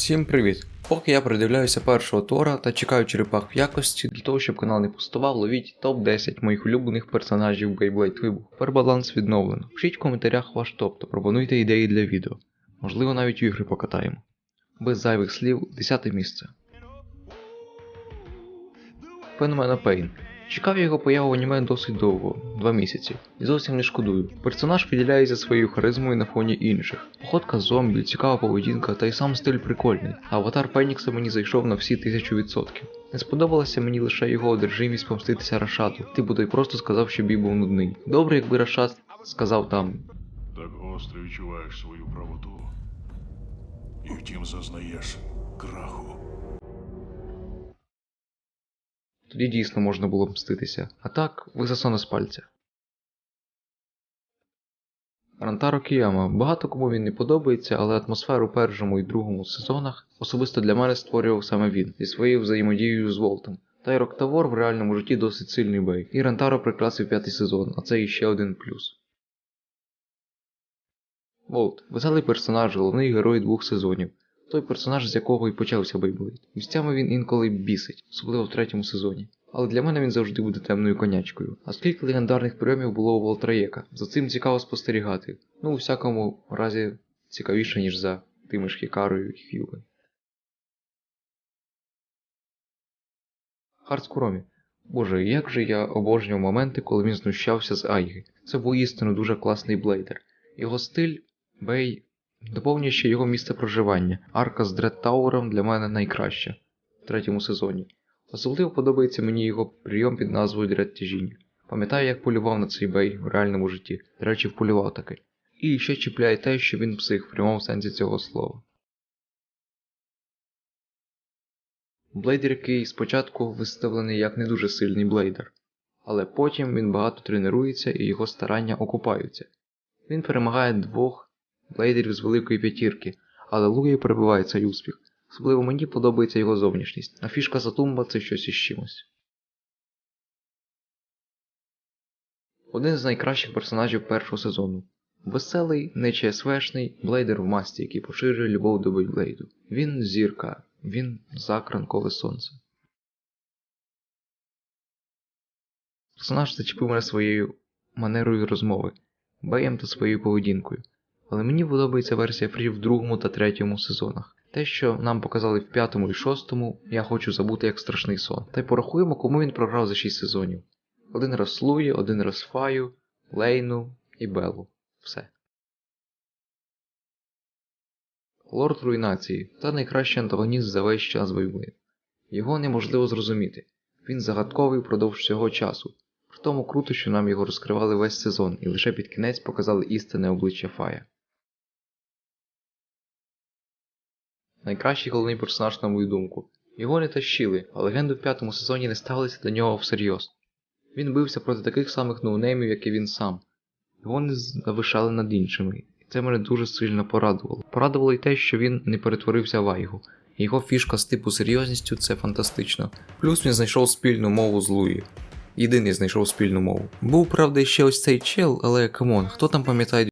Всім привіт! Поки я придивляюся першого тора та чекаю черепах в якості, для того, щоб канал не пустував, ловіть топ-10 моїх улюблених персонажів Beyblade Вибух. Тепер баланс відновлено. Пишіть в коментарях ваш топ та пропонуйте ідеї для відео. Можливо, навіть в ігри покатаємо. Без зайвих слів, 10 місце. Феномена Пейн. Чекав його появу в аніме досить довго, два місяці, і зовсім не шкодую. Персонаж виділяється своєю харизмою на фоні інших. Походка зомбі, цікава поведінка та й сам стиль прикольний. Аватар Фенікса мені зайшов на всі тисячу відсотків. Не сподобалася мені лише його одержимість помститися Рашату, типу той просто сказав, що бій був нудний. Добре, якби Рашат сказав там Так гостро відчуваєш свою правоту. І втім зазнаєш краху. Тоді дійсно можна було мститися. А так, висосано з пальця. Рантаро Кіяма. Багато кому він не подобається, але атмосферу першому і другому сезонах особисто для мене створював саме він зі своєю взаємодією з Волтом. Та й Роктавор в реальному житті досить сильний бей. І Рантаро прикрасив п'ятий сезон, а це іще один плюс. Волт веселий персонаж, головний герой двох сезонів. Той персонаж, з якого і почався Бейблейд. Місцями він інколи бісить, особливо в третьому сезоні. Але для мене він завжди буде темною конячкою. А скільки легендарних прийомів було у Волтраєка, за цим цікаво спостерігати. Ну, у всякому разі, цікавіше, ніж за тими ж Хікарою і Філою. Хардскуромі. Боже, як же я обожнював моменти, коли він знущався з Айги. Це був істинно дуже класний блейдер. Його стиль, бей, доповнює ще його місце проживання. Арка з Дред Тауером для мене найкраща в третьому сезоні. Особливо подобається мені його прийом під назвою Дред Тяжінь. Пам'ятаю, як полював на цей бей в реальному житті. До речі, вполював таки. І ще чіпляє те, що він псих в прямому сенсі цього слова. Блейдер, який спочатку виставлений як не дуже сильний блейдер, але потім він багато тренується і його старання окупаються. Він перемагає двох блейдерів з великої п'ятірки, але Луї перебиває цей успіх. Особливо мені подобається його зовнішність, а фішка Сатумба це щось із чимось. Один з найкращих персонажів першого сезону. Веселий, не ЧСВшний блейдер в масті, який поширює любов до Бейблейду. Він зірка, він закранкове сонце. Персонаж зачепив мене своєю манерою розмови, беєм та своєю поведінкою. Але мені подобається версія Фрі в другому та третьому сезонах. Те, що нам показали в п'ятому і шостому, я хочу забути як страшний сон. Та й порахуємо, кому він програв за 6 сезонів. Один раз Луї, один раз Фаю, Лейну і Беллу. Все. Лорд Руйнації та найкращий антагоніст за весь час війни. Його неможливо зрозуміти. Він загадковий впродовж всього часу. При тому круто, що нам його розкривали весь сезон і лише під кінець показали істинне обличчя Фая. Найкращий головний персонаж, на мою думку. Його не тащили, а легенди в п'ятому сезоні не ставилися до нього всерйоз. Він бився проти таких самих ноунеймів, як і він сам. Його не завишали над іншими, і це мене дуже сильно порадувало. Порадувало й те, що він не перетворився в Айгу. Його фішка з типу серйозністю це фантастично. Плюс він знайшов спільну мову з Луї. Єдиний знайшов спільну мову. Був, правда, ще ось цей чел, але камон, хто там пам'ятає